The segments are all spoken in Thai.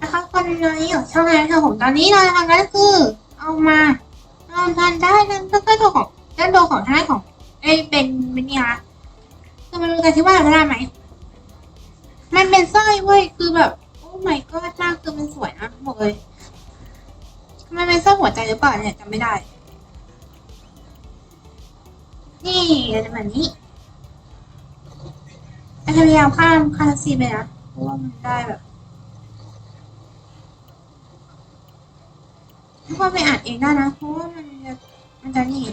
นะคะคนนี้อยู่ช่องไหนค่ะผมตอนนี้เราทำก็คือ เอามาเอาทันได้นั่นก็คือตัวของด้านตัวของท่าของเอ้เป็นเป็นนี่ยคือมันเป็นการที่ว่าอะไรไหมมันเป็นสร้อยเว้ยคือแบบโอ้ my god มากคือมันสวยนะบอกเลยมันเป็นสร้อยหัวใจหรือเปล่าเนี่ยจำไม่ได้ นี่อะไรแบบนี้แต่พยายามข้ามคาซีไปนะเพราะว่ามันได้แบบ ถ้าว่าไปอ่านเองได้นะ เพราะว่ามันจะมันจะนี่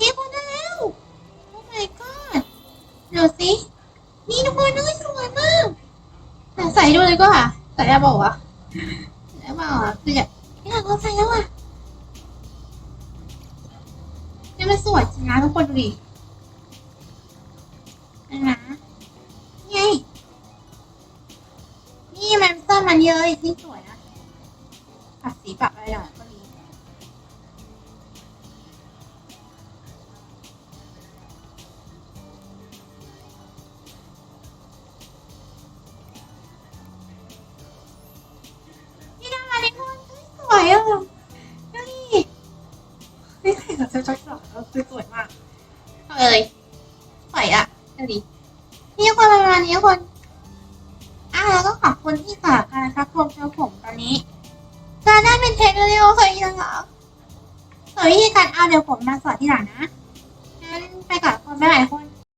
นี่คนแล้ว โอ้ my god เดี๋ยวสิ นี่ทุกคนนี่สวยมากแต่ใส่ดูเลยก็ค่ะ ใส่ได้บอกว่าวะใส่ได้เปล่าอะคืออยากอยากลองใส่แล้วอะนี่มันสวยจริงนะทุกคนดูดิ มันเสื้อมันเยอะที่สวยนะปัดสีปัดอะไรหน่อยก็ดีนี่น่ารักทุกคนสวยอะดูดินี่ใส่กับเสื้อช็อตแล้วคือสวยมากเอ้ยสวยอะดูดินี่คนประมาณนี้คน แล้วก็ขอบคุณที่ฝากกันนะครับรวมเจ้าผมตอนนี้จะได้เป็นเทรนเร็วๆเคยยังเหรอส่วนวิธีการเอาเดี๋ยวผมมาสอนที่หลังนะงั้นไปก่อนคนไปหลายคน